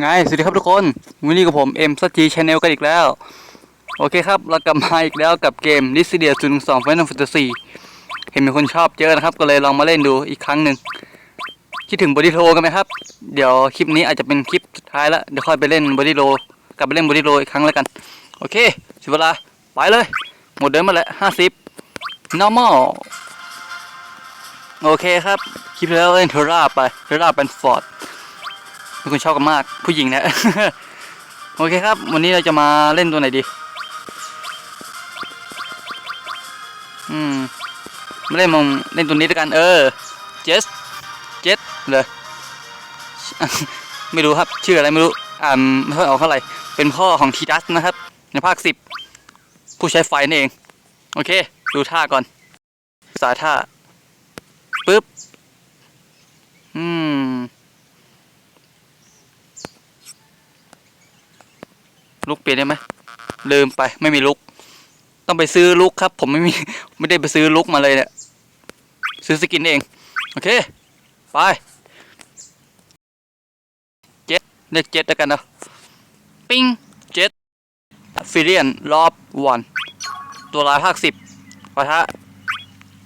ไงสวัสดีครับทุกคนวันนี้กับผมเอ็มสจีชแนลกันอีกแล้ว โอเคครับ เรากลับมาอีกแล้วกับเกม d i s i d i a 0 2 Final Fantasy เห็นมีคนชอบเยอะนะครับ ก็เลยลองมาเล่นดูอีกครั้งหนึ่งคิดถึงบอดี้โรกันไหมครับ เดี๋ยวคลิปนี้อาจจะเป็นคลิปสุดท้ายแล้วเดี๋ยวค่อยไปเล่นบอดี้โรกลับไปเล่นบอดี้โรอีกครั้งแล้วกัน โอเคสิเวลาไปเลย หมดเดิมมาแล้วห้าสิบ normal โอเคครับคลิปแล้วเล่นเทอร่าไปเทอร่าเป็นฟอร์ด ทุกคนชอบกันมากผู้หญิงนี่ยโอเคครับ วันนี้เราจะมาเล่นตัวไหนดี อืมไม่เล่นมองเล่นตัวนี้ด้วยกัน เออ เจส เจสเลยไม่รู้ครับ ชื่ออะไรไม่รู้ อ่านไม่ค่อยออกเท่าไหร่ เป็นพ่อของทีดัสนะครับ ในภาคสิบผู้ใช้ไฟนั่นเอง โอเค ดูท่าก่อน สายท่า ปึ๊บ ลุกเปลี่ยนได้ไหมลืมไปไม่มีลุก ต้องไปซื้อลุกครับ ผมไม่มีไม่ได้ไปซื้อลุกมาเลยเนี่ยซื้อสกินเอง โอเค ไปเจ็ดเรียกเจ็ดแล้วกันนะปิ้งเจ็ดฟิเรียนรอบวันตัวร้ายภาคสิบปะทะ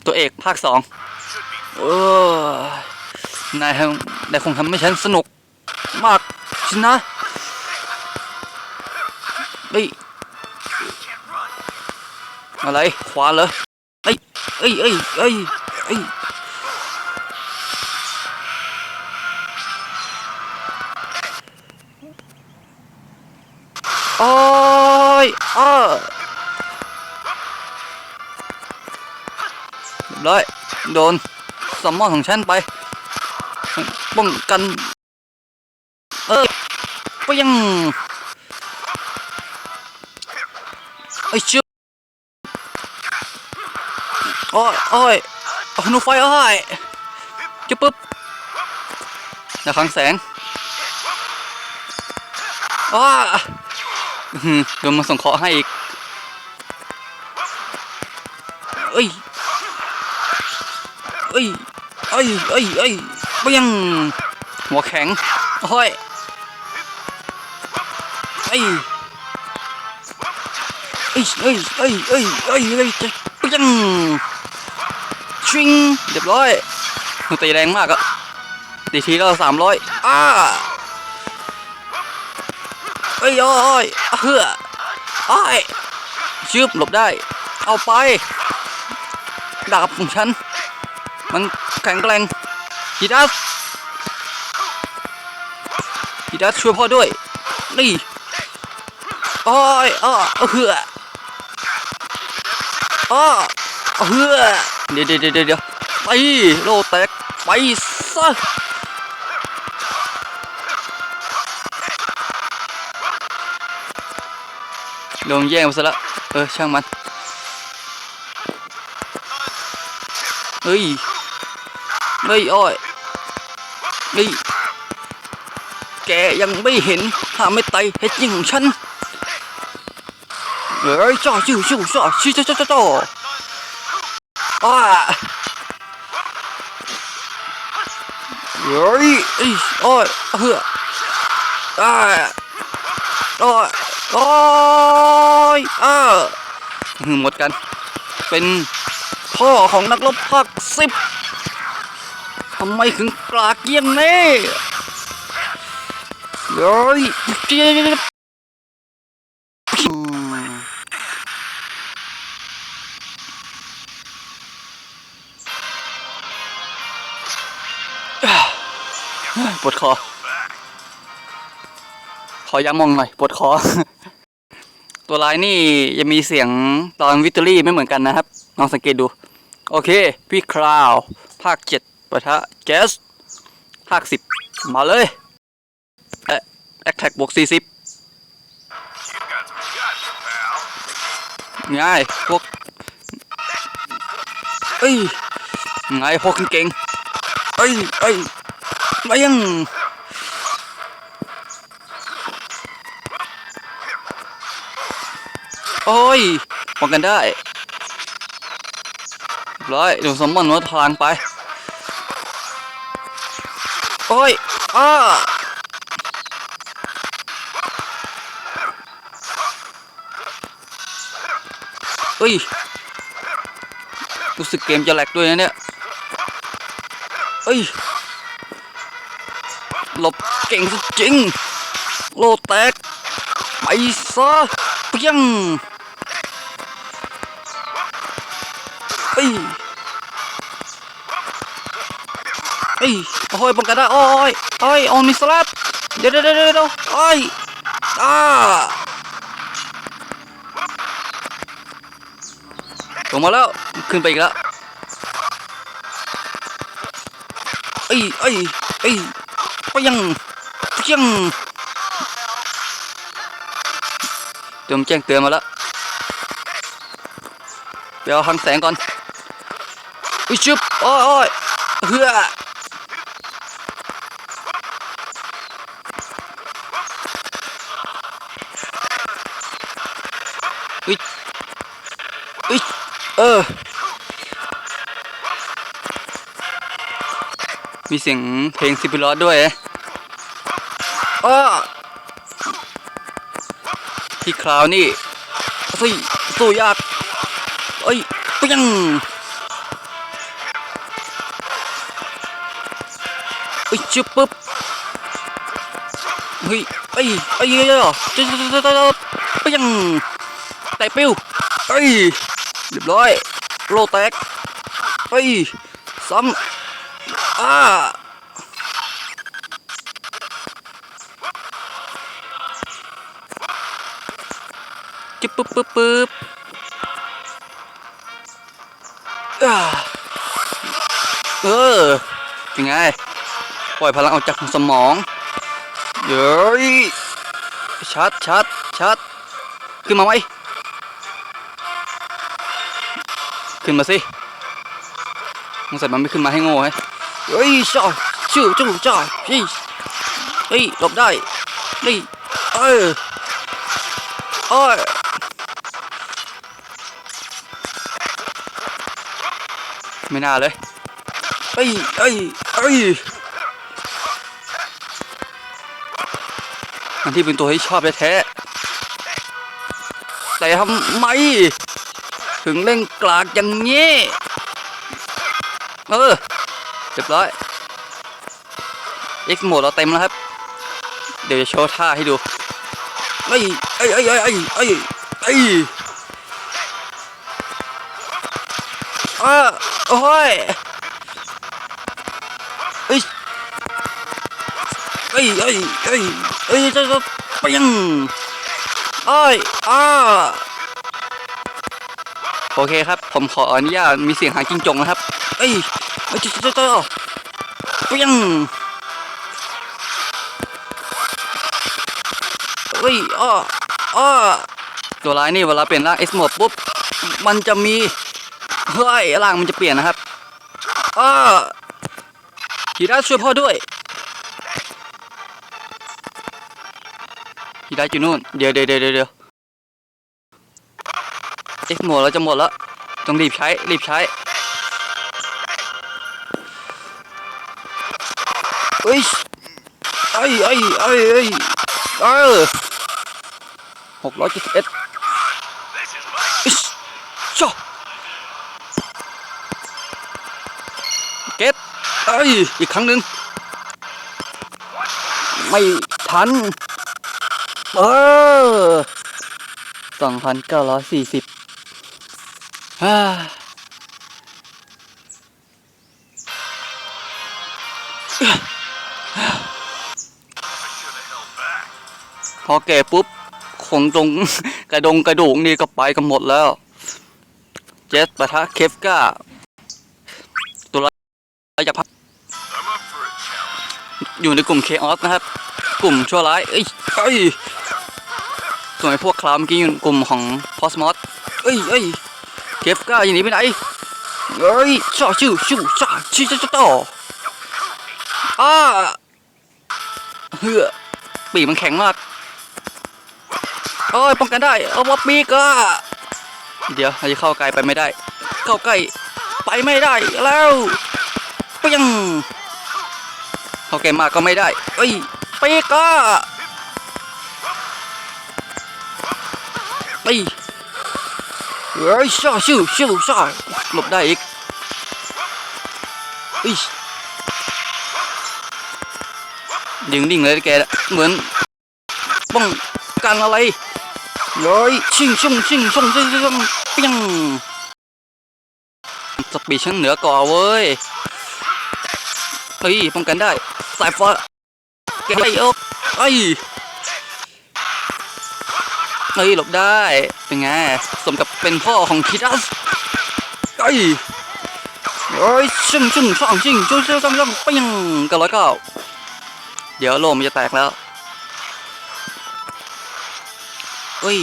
ตัวเอกภาคสองเออนายนายคงทำให้ฉันสนุกมากสินะ เฮ้ยอะไรขวาเหรอเอ้ยเอ้ยเอ้ยเอ้ยเอ้ยโอ้ยอ้อเรียบร้อยโดนสมมอนของฉันไป ป้องกัน เอ้ยไปยัง อ้ชิบโอ้ยโอ้ยหนูไฟอ้อยจุ๊บปุ๊บอย่าขังแสงอ้าอื้อหือโดนมาส่งเคราะห์ให้อีกเอ้ยเอ้ยเอ้ยเอ้ยเอ้ยเปี้ยงหัวแข็งโอ้ยเอ้ย เอ้ยเอ้ยเอ้ยเอ้ยเอ้ยเอ้ยจะปังชิงเรียบร้อยมันตีแรงมากอะตีทีแล้วสามร้อยอ้าเอ้ยอ้ยเฮืออ้ายชืบหลบได้ เอาไป ดาบของฉัน มันแข็งแกร่งฮีดัสฮีดัสช่วยพ่อด้วย นี่อ้อยอ้อเฮือ อ้อเฮือเดี๋ยวเดี๋ยวเดี๋ยวไปโลแตกไปซะโดนแย่งไปซะละเออช่างมันเฮ้ยเฮ้ยอ้อยเฮ้ยแกยังไม่เห็นถ้าไม่ไตเฮ็ดจริงของฉัน เอ้ยจ่อจิ้วจิ้วจ่อชิจ่อจ่อจ่ออ่าเฮ้ยอ้ยโอ้ยเฮืออ่าโอ้ยโอ้ยอ่าหือหมดกัน เป็นพ่อของนักรบภาคสิบทำไมถึงกลาเกียงนี่เฮ้ย อยามองหน่อยปวดคอ ตัวลายนี่ยังมีเสียงตอนวิตเตอรี่ไม่เหมือนกันนะครับลองสังเกตดู โอเค พี่คราว ภาคเจ็ดปะทะเจสภาคสิบมาเลยเอแอคแท็กบวกสี่สิบง่ายพวกเอ้ยง่ายพวกเก่งเอ้ยเอ้ยมายัง โอ้ยป้องกันได้ร้อยดูสมมอนวดพลังไป โอ้ยอ้าเอ้ย รู้สึกเกมจะแหลกด้วยนะเนี่ย เอ้ย หลบเก่งสุดจริง โลแตก ไปซะเพียง อ้ยเอ้ยโอ้ยป้องกันได้โอ้ยโอ้ยออมนิสลับเดี๋ยวเดี๋ยวเดี๋ยวเดี๋ยวโอ้ยอ้าลงมาแล้วขึ้นไปอีกแล้วเอ้ยเอ้ยเอ้ยไปยังไปยังเติมแจ้งเตือนมาแล้วเดี๋ยวหังแสงก่อน อุ้ยชุบโอ้ยโอ้ยเฮืออุ้ยอุ้ยเออ มีเสียงเพลงซิปิลอสด้วยอ้อพี่คราวนี่สู้สู้ยากเอ้ยปียง เอ้ยจุบปุ๊บเฮ้ยเอ้ยเอ้ยเอ้ยเอ้ยจุ๊บจุ๊บจุ๊บปียงแตกปิ้วเอ้ยเรียบร้อยโลแตกเอ้ยซ้ำอ่าจิ๊บปึ๊บปึ๊บปึ๊บอ่าเออเป็นไง ปล่อยพลังออกจากสมอง เย้ยชัดชัดชัดขึ้นมาไหมขึ้นมาสิสงสัยมันไม่ขึ้นมาให้โง่ไงเฮ้ยจ้าชื่อจู้จ้าเฮ้เฮ้ยหลบได้นี่เออเอ้ยไม่น่าเลยเอ้ยเอ้ยเอ้ย ที่เป็นตัวที่ชอบแท้ๆแต่ทำไม ถึงเล่นกลากอย่างนี้ เออเรียบร้อย X โหมดเราเต็มแล้วครับ เดี๋ยวจะโชว์ท่าให้ดูไอ้ไอ้ไอ้ไอ้ไอ้ไอ้ไอ้อ้าโอ้ยไอ้ไอ้ไอ้ไอ้ ไอ้จะจะไปยังไอ้ยอ้าโอเคครับ ผมขออนุญาตมีเสียงหางจิ้งจงนะครับ เอ้ยเอ้ยเจ้าเจ้าเจ้าไปยังเฮ้ยอ้ออ้อตัวร้ายนี่เวลาเปลี่ยนร่าง S หมดปุ๊บ มันจะมี เฮ้ยร่างมันจะเปลี่ยนนะครับอ้อฮีราช่วยพ่อด้วย ฮีราอยู่นู่น เดี๋ยวเดี๋ยวเดี๋ยวเดี๋ยว X หมดเราจะหมดแล้ว ต้องรีบใช้ รีบใช้เฮ้ยไอ้ไอ้ไอ้ไอ้เออหกร้อยเจ็ดสิบเอ็ดอิชจ้าเก็ตเอ้ย อีกครั้งหนึ่งไม่ทัน เออสองพันเก้าร้อยสี่สิบฮ่าพอแก่ปุ๊บขนตรงกระดงกระดูกนี่ก็ไปกันหมดแล้ว เจสปะทะเคฟกาตัวร้ายจากพัก I'm up for a challenge. อยู่ในกลุ่มเคออสนะครับ กลุ่มชั่วร้าย เอ้ยเอ้ย ส่วนไอ้พวกคลาวเมื่อกี้อยู่กลุ่มของพอสมอสเอ้ยเอ้ยเคฟกาอย่างนี้ไปไหนเอ้ยชาชิวชิวชาชิวชาชาต่ออ้าเฮือปีกมันแข็งมากโอ้ยป้องกันได้เอาวอปปีกอะเดี๋ยวเราจะเข้าใกล้ไปไม่ได้ เข้าใกล้ไปไม่ได้แล้วเปียงเข้าใกล้มากก็ไม่ได้เอ้ยปีกอะ ไปเฮ้ยช่าชิวชิวช่าหลบได้อีกอิชดิ่งดิ่งเลยแกน่ะเหมือนป้องกันอะไรเฮ้ยชิงชิงชิงชิงชิงชิงเปี้ยงสปีดฉันเหนือกว่าเว้ยเฮ้ยป้องกันได้ สายฟ้าแกไอ้เอ้ย เฮ้ยหลบได้เป็นไงสมกับเป็นพ่อของคิดัสเอ้ยเฮ้ยชิงชิงช่างชิงชิงชิงชิงชิงเปี้งกันร้อยเก้าเดี๋ยวโลมจะแตกแล้วเฮ้ย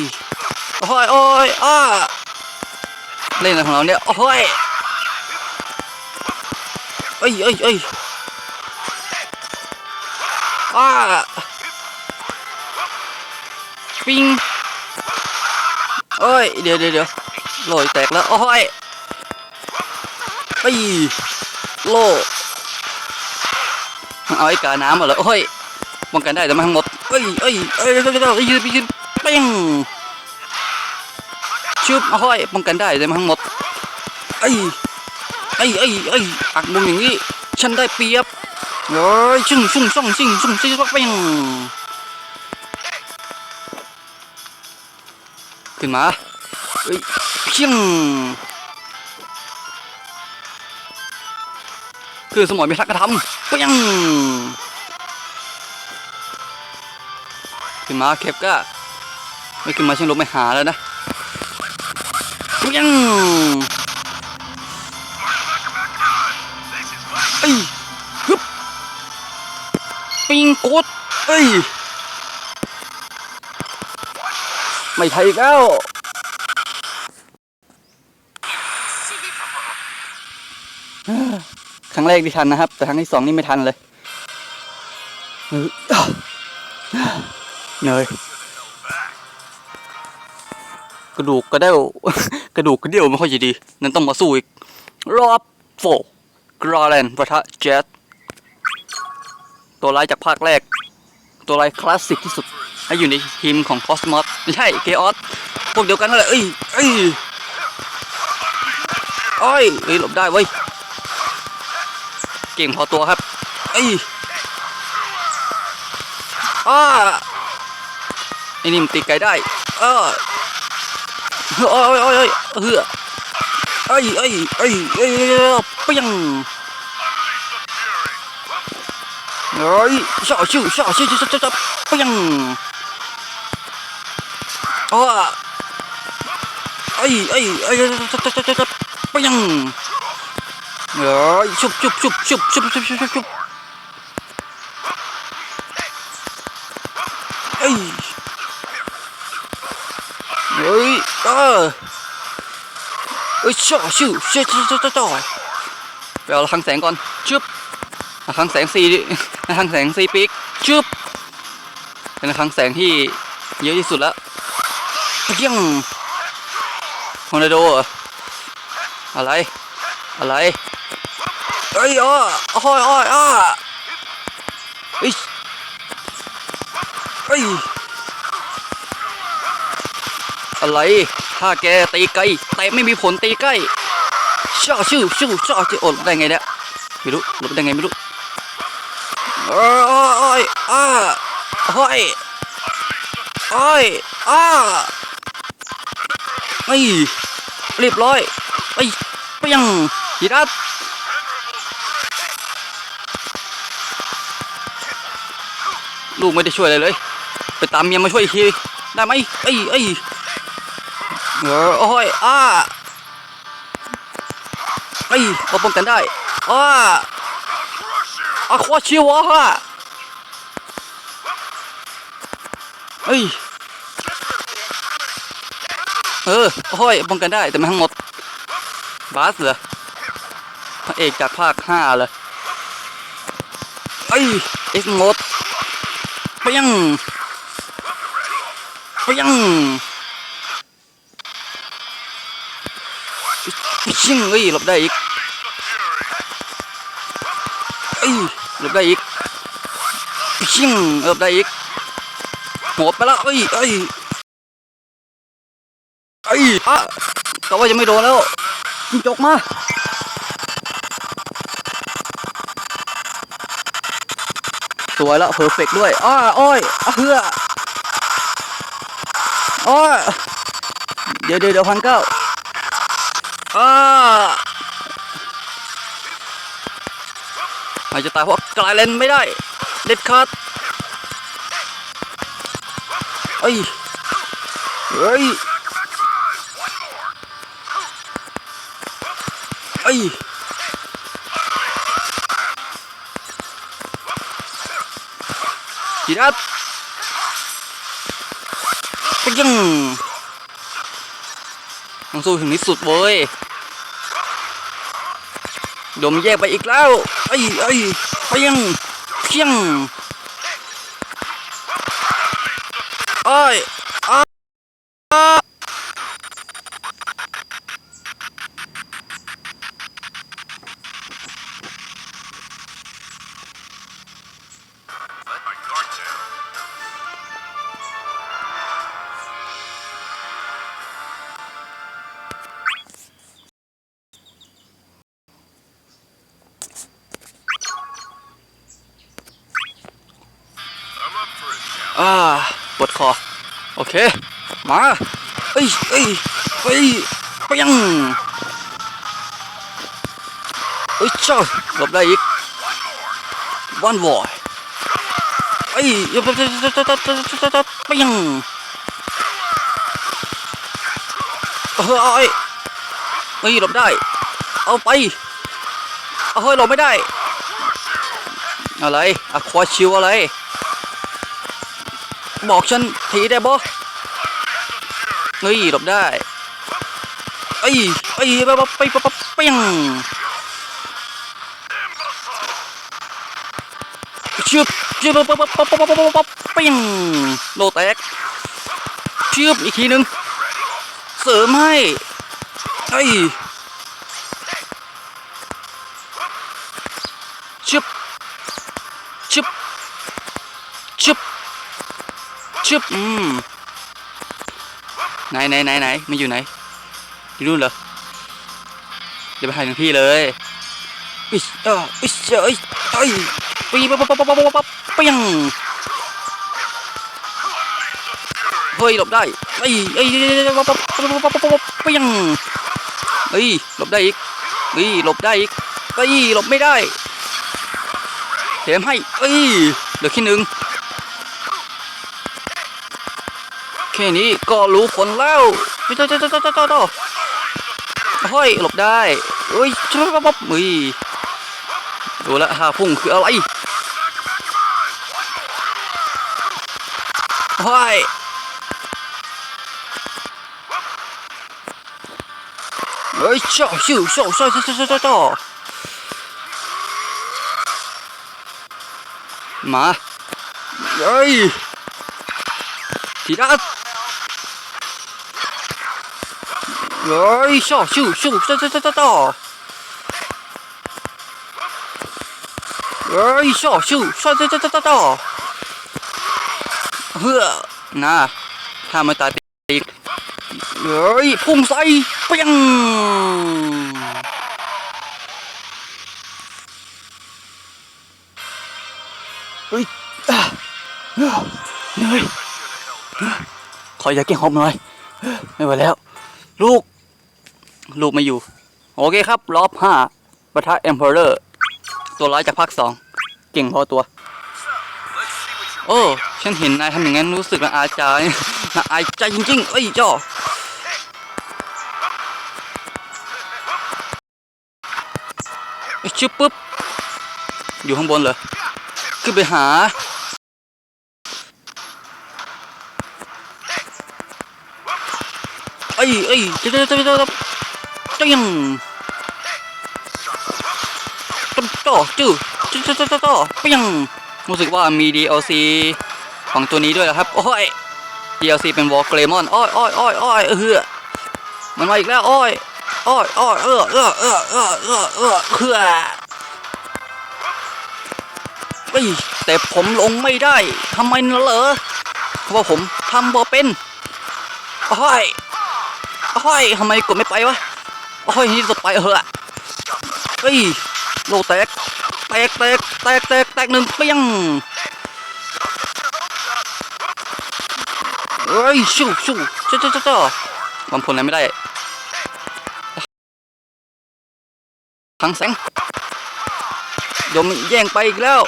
โอ้ยโอ้ยอ้าเล่นอะไรของเราเนี่ยโอ้ยเอ้ยเอ้ยเอ้ยอ้า ยเดี๋ยวเดี๋ยวเดี๋ยวโลยแตกแล้วโอ้ยไปโลเอาไอ้กาน้ำมาเลยโอ้ยป้องกันได้แต่ไม่ทั้งหมดเอ้ยเอ้ยเอ้ยเอ้ยเอ้ยเอ้ยยืนไปยืนเป้งชุบโอ้ยป้องกันได้แต่ไม่ทั้งหมดเอ้ยเอ้ยเอ้ยเอ้ยอักมุมอย่างนี้ฉันได้เปรียบเฮ้ยชึ่งชึ่งช่องชิ่งชึ่งชิ่งเป้งขึ้นมา เอ้ยเพียงคือสมองมีทักกระทำเปี้ยงขึ้นมาเคปก้าไม่ขึ้นมาฉันลงไปหาแล้วนะเปี้ยงเอ้ยฮึบปิงกดเอ้ยไม่ไทยกแล้ว ครั้งแรกที่ทันนะครับ แต่ครั้งที่สองนี่ไม่ทันเลยเหนื่อยกระดูกกระเดี่ยวกระดูกกระเดี่ยวไม่ค่อยจะดี นั่นต้องมาสู้อีก รอบโฟกรอแลนปะทะเจสตัวร้ายจากภาคแรก ตัวร้ายคลาสสิกที่สุด ให้อยู่ในทีมของคอสมอสไม่ใช่เกออสพวกเดียวกันนั่นแหละเอ้ยเอ้ยเอ้ยเอ้ยหลบได้เว้ย ก่งพอตัวครับเอ้ยอ้าไอ้นี่มันตีไกลได้เออโอ้ยโอ้ยโอ้ยเฮือเอ้ยเอ้ยเอ้ยเอ้ยเปี้ยงเฮ้ยชาชิวชาชิวชาชิวเปี้ยงอ้าเอ้ยเอ้ยเอ้ยเปี้ยง เฮ้ยชุบชุบชุบชุบชุบชุบชุบชุบชุบเอ้ยเฮ้ยเออเอ้ยช่อชิวช่อช่อช่อช่อช่อไปเอาทางแสงก่อนชุบทางแสงสีทางแสงสีปีกชุบเป็นทางแสงที่เยอะที่สุดแล้วเพียงฮอนาโดอะไร อะไร อ้ยอ้ออ้ยอ้ยอ้าเอ้ยเอ้ยอะไร ถ้าแกตีไกลแต่ไม่มีผลตีใกล้ช่อชื่อชื่อช่อชื่อโอ้หลบได้ไงเนี่ยไม่รู้หลบได้ไงไม่รู้เอ้ยโอ้ยอ้าโอ้ยโอ้ยอ้าเฮ้เรียบร้อยเฮ้เปียงยีรัด ลูกไม่ได้ช่วยอะไรเลย ไปตามเมียมาช่วยอีกทีได้ไหมเอ้ยเอ้ยเออโอ้ยอ้าเอ้ยเราป้องกันได้อ้าอาควาชิวะฮะเอ้ยเออโอ้ยป้องกันได้แต่ไม่ทั้งหมดบาสเหรอพระเอกจากภาคห้าเลยเอ้ยเอ็กซ์หมด เปียงเปียงชิงเอ้ยหลบได้อีกเอ้ยหลบได้อีกชิงหลบได้อีกหมดไปแล้วเอ้ยเอ้ยเอ้ยอะก็ว่าจะไม่โดนแล้วจกมา วยแล้วเพอร์เฟกด้วยอ้าอ้อยอ้าเฮืออ้อเดี๋ยวเดี๋ยวเดี๋ยวพันเก้าอ้าอาจจะตายเพราะกลายเลนไม่ได้ เด็ดขาดเอ้ยเฮ้ยเอ้ย จีรับปยังต้องสู้ถึงที่สุดเว้ยโดมแยกไปอีกแล้วไอ้ไอ้ยไปยังเพียงอ้ย เค มาเอ้ยเอ้ยเอ้ยไปยังเอ้ยเจ้าหลบได้อีกวันวอยเอ้ยไปยังเฮ้ยเฮ้ยหลบได้ เอาไปเอาเฮ้ยหลบไม่ได้ อะไรอะควาชิวอะไร บอกฉันทีได้บ่ เฮ้ยหลบได้ไอ้ไเอ้ปไปไปไปไปยังชือบชืบปั๊บปั๊บปั๊บปั๊บปั๊บปั๊ปิ้งโลแตกเชืบอีกทีนึง เสริมให้ไอ้ชือบชือบชือบชืบอืม ไหนไหนไหนไหนมันอยู่ไหนอยู่นู่นเหรอเดี๋ยวไปหาถึงที่เลยอิชเอออิชเอ้ยเอ้ยปีปั๊บปั๊บปั๊บปั๊บปั๊บปั๊บเปียงเฮ้ยหลบได้เอ้ยเอ้ยปั๊บปั๊บปั๊บปั๊บปั๊บปั๊บเปียงเอ้ยหลบได้อีกเอ้ยหลบได้อีกเอ้ยหลบไม่ได้เทมให้เอ้ยเหลือแค่หนึ่ง แค่นี้ก็รู้ผลแล้วไม่ต่อต่อต่อต่อต่อต่อห้อยหลบได้เฮ้ยชุบปั๊บมือดูละฮาพุ่งคืออะไรห้อยเฮ้ยชอบชิวชอบชอบชอบชอบชอบมาเฮ้ยทีละ よいしょシュシュシュシュシュシュシュよいしょシュシュシュシュシュシュเฮ้อน่าถ้าไม่ตายอีกเฮ้ยพุ่งใส่เปียงเฮ้ยขอยากกิหอมหน่อย ไม่ไหวแล้ว ลูก ลูกไม่อยู่ โอเคครับ รอบห้าปะทะเอ็มเพอเรอร์ตัวร้ายจากภาคสองเก่งพอตัว โอ้ ฉันเห็นนายทำอย่างนั้นรู้สึกละอายใจละอายใจจริง ๆ เอ้ยจ้อเอ้ชึบปุ๊บ อยู่ข้างบนเหรอขึ้นไปหา เอ้ยเอ้ยเจ้าเจ้าเจ้า เจ้าเจ้าเจ้ายังจ้าจ้าจื้อเจ้าเจ้าเจ้าเจ้าเปียงรู้สึกว่ามี DLC ของตัวนี้ด้วยนะครับ โอ้ย DLC เป็นวอลเกรมอนอ้อยอ้อยอ้อยอ้อยเออมันมาอีกแล้วอ้อยอ้อยอ้อยเออเออเออเออเออเออเคือเฮ้ยแต่ผมลงไม่ได้ทำไมน่ะเหรอเพราะว่าผมทำบ่เป็นอ้อยโโอ้ยทำไมกดไม่ไปวะ โอ้ยนี่จะไปเหอะเฮ้ยโลแตกแตกแตกแตกแตกแตกหนึ่งเปี้ยงเฮ้ยชูชูจ้าจ้าจ้าจ้าบางผลอะไรไม่ได้ทั้งแสงโดนมันแย่งไปอีกแล้ว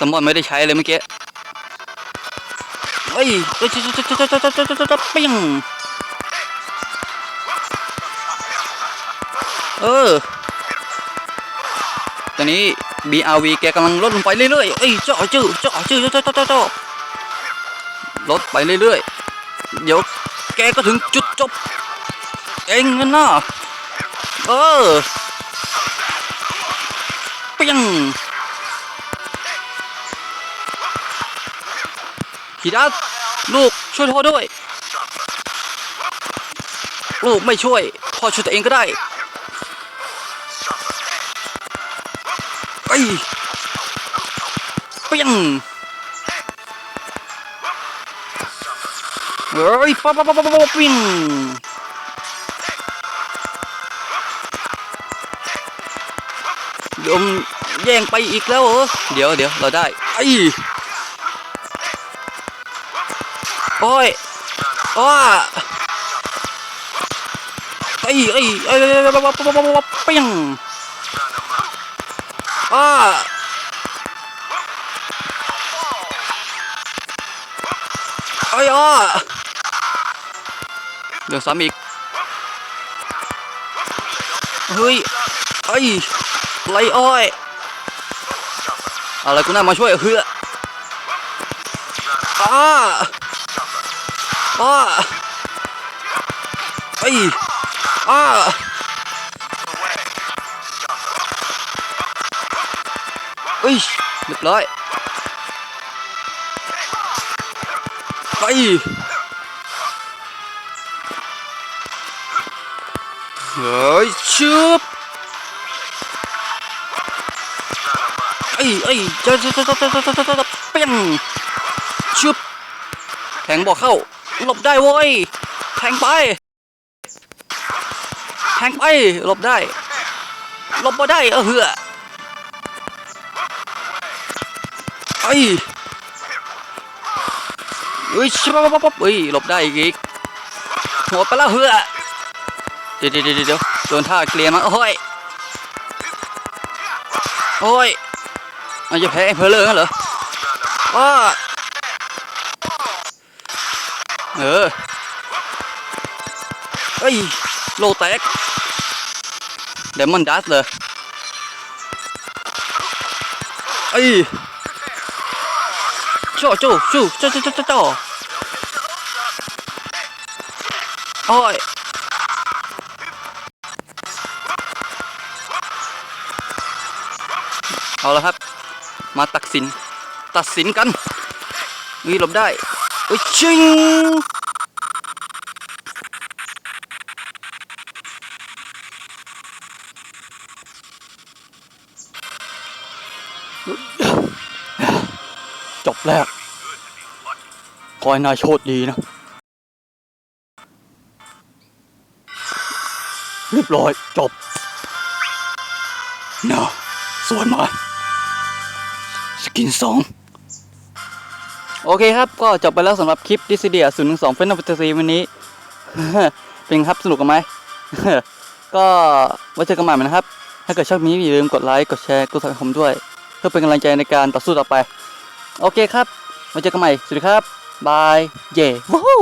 สมบัติไม่ได้ใช้เลยเมื่อกี้เฮ้ยจ้าจ้าจ้าจ้าจ้าจ้าจ้าจ้าจ้าเปี้ยง เออ ตอนนี้ BRV แกกำลังลดลงไปเรื่อยๆเอ้ยเจ่อจื้อเจ่อจื้อเจ่อเจ่อเจ่อเจ่อลดไปเรื่อยๆ เดี๋ยวแกก็ถึงจุดจบ เองนั่นนะเออปียงฮิดัสลูกช่วยพ่อด้วย ลูกไม่ช่วยพ่อช่วยตัวเองก็ได้ ไปเปียงเฮ้ยป๊อปป๊อปป๊อปป๊อปปิ้งโดนแย่งไปอีกแล้วเหรอเดี๋ยวเดี๋ยวเราได้ไอ้โอ้ยอ้าไอ้ไอ้ไอ้ป๊อปป๊อปป๊อปป๊อปเปียงอ้าไอ้ ยอ้าเดี๋ยวซ้ำอีก เฮ้ยไอ้ไรอ้อย อะไรกูน่ามาช่วยเฮืออ้าอ้าไอ้อ้า ยเรียบร้อยไปเฮ้ยชุบไอ้ไอ้เจ้าจ้าจ้าจ้าจ้าจ้าจ้าจ้าเปี้ยงชุบแทงบอกเข้าหลบได้เว้ยแทงไปแทงไปหลบได้หลบมาได้เออเหือ ไอ้เฮ้ยชิบะปะปะเฮ้ยหลบได้อีกอีกหมดไปแล้วเหือเดี๋ยวเดี๋ยวเดี๋ยวเดี๋ยวโดนท่าเกลียมาโอ้ยโอ้ยมันจะแพ้เพลเลอร์งั้นเหรอว้าเออเฮ้ยโลแตกเดมอนดัสเลยไอ้ จ่อจู่จู่จ่อจ่อจ่อจ่อโอ้ยเอาละครับ มาตัดสิน ตัดสินกัน มีหลบได้ โอ้ยชิง แล้วขอให้นายโชคดีนะ เรียบร้อย จบน่าสวยมากสกินสองโอเคครับ ก็จบไปแล้วสำหรับคลิปดิสเดีย0 1 2เฟนอฟตซีวันนี้ เป็นครับสนุกกันไหม ก็ไว้เจอกันใหม่นะครับ ถ้าเกิดชอบนี้อย่าลืมกดไลค์ กดแชร์ กดสับสผมด้วย เพื่อเป็นกำลังใจในการต่อสู้ต่อไป โอเคครับไว้เจอกันใหม่ สวัสดีครับ บาย เย่วู้